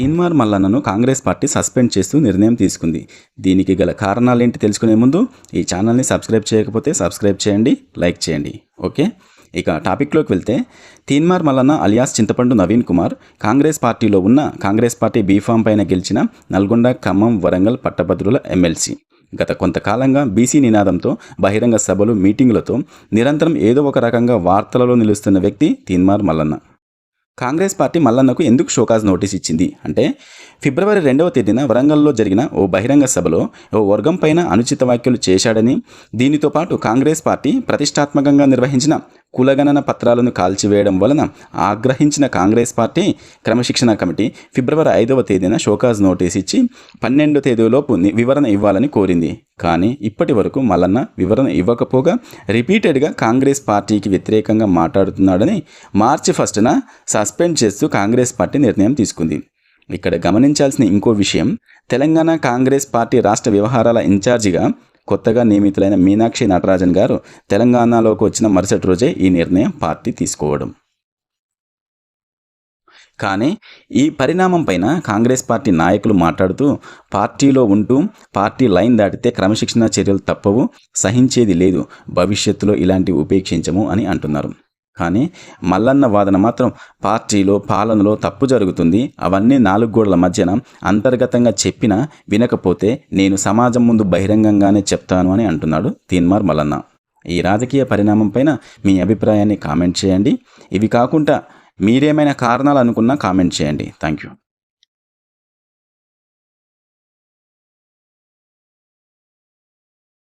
తీన్మార్ మల్లన్నను Congress party suspend చేస్తూ నిర్ణయం తీసుకుంది. దీనికి గల కారణాలేంటి తెలుసుకునే ముందు ఈ ఛానల్ని సబ్స్క్రైబ్ చేయకపోతే సబ్స్క్రైబ్ చేయండి లైక్ చేయండి. ఓకే? ఇక టాపిక్లోకి వెళ్తే తీన్మార్ మల్లన్న అలియాస్ చింతపండు నవీన్ కుమార్ కాంగ్రెస్ పార్టీలో ఉన్న కాంగ్రెస్ పార్టీ బీఫామ్ పైన గెలిచిన నల్గొండ ఖమ్మం వరంగల్ పట్టభద్రుల ఎమ్మెల్సీ. గత కొంతకాలంగా బీసీ నినాదంతో బహిరంగ సభలు మీటింగులతో నిరంతరం ఏదో ఒక రకంగా వార్తలలో నిలుస్తున్న వ్యక్తి తీన్మార్ మల్లన్న. కాంగ్రెస్ పార్టీ మల్లన్నకు ఎందుకు షోకాజ్ నోటీస్ ఇచ్చింది? అంటే ఫిబ్రవరి రెండవ తేదీన వరంగల్లో జరిగిన ఓ బహిరంగ సభలో ఓ వర్గం పైన అనుచిత వ్యాఖ్యలు చేశాడని దీనితో పాటు కాంగ్రెస్ పార్టీ ప్రతిష్టాత్మకంగా నిర్వహించిన కులగణన పత్రాలను కాల్చివేయడం వలన ఆగ్రహించిన కాంగ్రెస్ పార్టీ క్రమశిక్షణ కమిటీ ఫిబ్రవరి ఐదవ తేదీన షోకాజ్ నోటీస్ ఇచ్చి పన్నెండు తేదీలోపు వివరణ ఇవ్వాలని కోరింది. కానీ ఇప్పటి వరకు మల్లన్న వివరణ ఇవ్వకపోగా రిపీటెడ్గా కాంగ్రెస్ పార్టీకి వ్యతిరేకంగా మాట్లాడుతున్నాడని మార్చి ఫస్ట్న సస్పెండ్ చేస్తూ కాంగ్రెస్ పార్టీ నిర్ణయం తీసుకుంది. ఇక్కడ గమనించాల్సిన ఇంకో విషయం తెలంగాణ కాంగ్రెస్ పార్టీ రాష్ట్ర వ్యవహారాల ఇన్ఛార్జిగా కొత్తగా నియమితులైన మీనాక్షి నటరాజన్ గారు తెలంగాణలోకి వచ్చిన మరుసటి రోజే ఈ నిర్ణయం పార్టీ తీసుకోవడం. కానీ ఈ పరిణామం పైన కాంగ్రెస్ పార్టీ నాయకులు మాట్లాడుతూ పార్టీలో ఉంటూ పార్టీ లైన్ దాటితే క్రమశిక్షణ చర్యలు తప్పవు సహించేది లేదు భవిష్యత్తులో ఇలాంటివి ఉపేక్షించము అని అంటున్నారు. కానీ మల్లన్న వాదన మాత్రం పార్టీలో పాలనలో తప్పు జరుగుతుంది. అవన్నీ నాలుగు గోడల మధ్యన అంతర్గతంగా చెప్పినా వినకపోతే నేను సమాజం ముందు బహిరంగంగానే చెప్తాను అని అంటున్నాడు తీన్మార్ మల్లన్న. ఈ రాజకీయ పరిణామం పైన మీ అభిప్రాయాన్ని కామెంట్ చేయండి. ఇవి కాకుండా మీరేమైనా కారణాలు అనుకున్నా కామెంట్ చేయండి. Thank you.